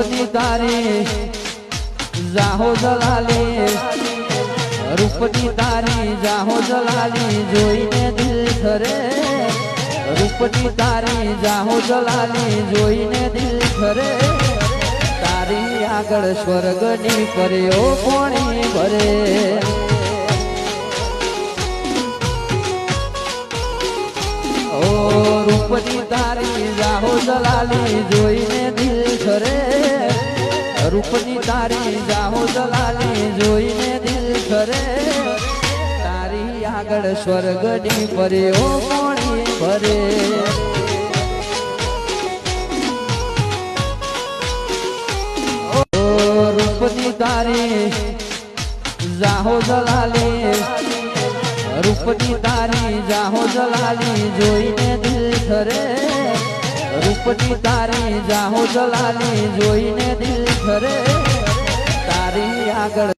રૂપની તારી જાહો જલાલી રૂપની તારી જાહો જલાલી જોઈને દિલ ખરે રૂપની તારી જાહો જલાલી જોઈને દિલ ખરે તારી આગળ સ્વર્ગની પર્યો કોણી ભરે રૂપની તારી જાહો જલાલી જોઈને દિલ ખરે રૂપની તારી જાહો જલાલી જોઈને દિલ કરે. તારી આગળ સ્વર્ગની પર્યો કોણી ભરે ઓ રૂપની તારી જાહો જલાલી રૂપની તારી જાહો જલાલી જોઈને દિલ ખરે રૂપની તારી જાહો જલાલી જોઈને દિલ ખરે તારી આગળ